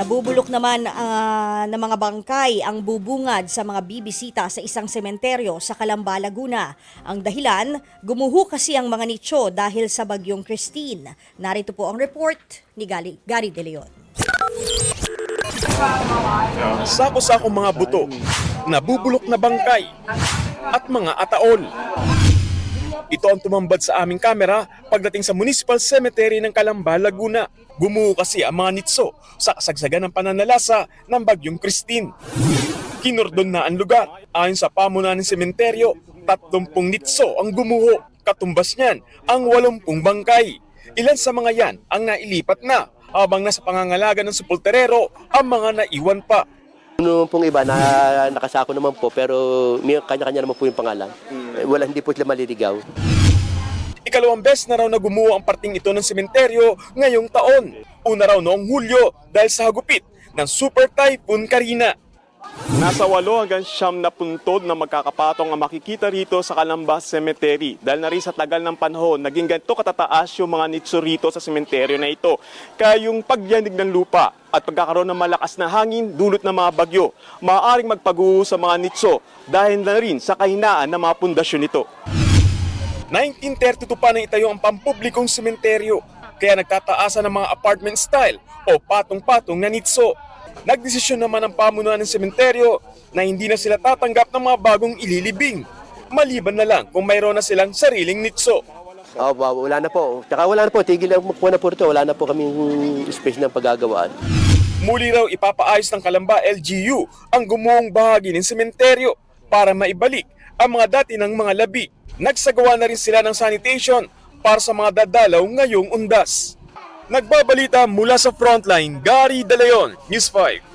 Nabubulok naman ah, ng mga bangkay ang bubungad sa mga bibisita sa isang sementeryo sa Calamba, Laguna. Ang dahilan, gumuho kasi ang mga nicho dahil sa bagyong Christine. Narito po ang report ni Gali, Gary De Leon. Sako-sako mga buto, nabubulok na bangkay, at mga ataol. Ito ang tumambad sa aming kamera pagdating sa Municipal Cemetery ng Calamba, Laguna. Gumuho kasi ang mga nitso sa kasagsagan ng pananalasa ng bagyong Christine. Kinordon na ang lugar. Ayon sa pamunan ng sementeryo, 30 nitso ang gumuho. Katumbas niyan ang 80 bangkay. Ilan sa mga yan ang nailipat na habang nasa pangangalaga ng supulterero ang mga naiwan pa. Ano pong iba, na, nakasako naman po, pero may kanya-kanya naman po yung pangalan. Eh, Wala, hindi po sila maliligaw. Ikalawang beses na raw na gumuho ang parting ito ng sementeryo ngayong taon. Una raw noong Hulyo dahil sa hagupit ng Super Typhoon Karina. Nasa walo hanggang siyam na puntod na magkakapatong ang makikita rito sa Calamba Cemetery. Dahil na rin sa tagal ng panahon, naging ganito katataas yung mga nitso rito sa sementeryo na ito. Kaya yung pagyanig ng lupa at pagkakaroon ng malakas na hangin dulot ng mga bagyo, maaaring magpaguho sa mga nitso dahil na rin sa kahinaan ng mga pundasyon nito. 1932 pa na itayo ang pampublikong sementeryo, kaya nagtataasan ng mga apartment style o patong-patong na nitso. Nagdesisyon naman ang pamunuan ng sementeryo na hindi na sila tatanggap ng mga bagong ililibing. Maliban na lang kung mayroon na silang sariling nitso. Oh, wa- wala na po. Tsaka wala na po, tigil na po na po ito. Wala na po kaming space ng paggagawaan. Muli raw ipapaayos ng Kalamba LGU ang gumuhong bahagi ng sementeryo para maibalik ang mga dati ng mga labi. Nagsagawa na rin sila ng sanitation para sa mga dadalaw ngayong undas. Nagbabalita mula sa frontline, Gary De Leon, News 5.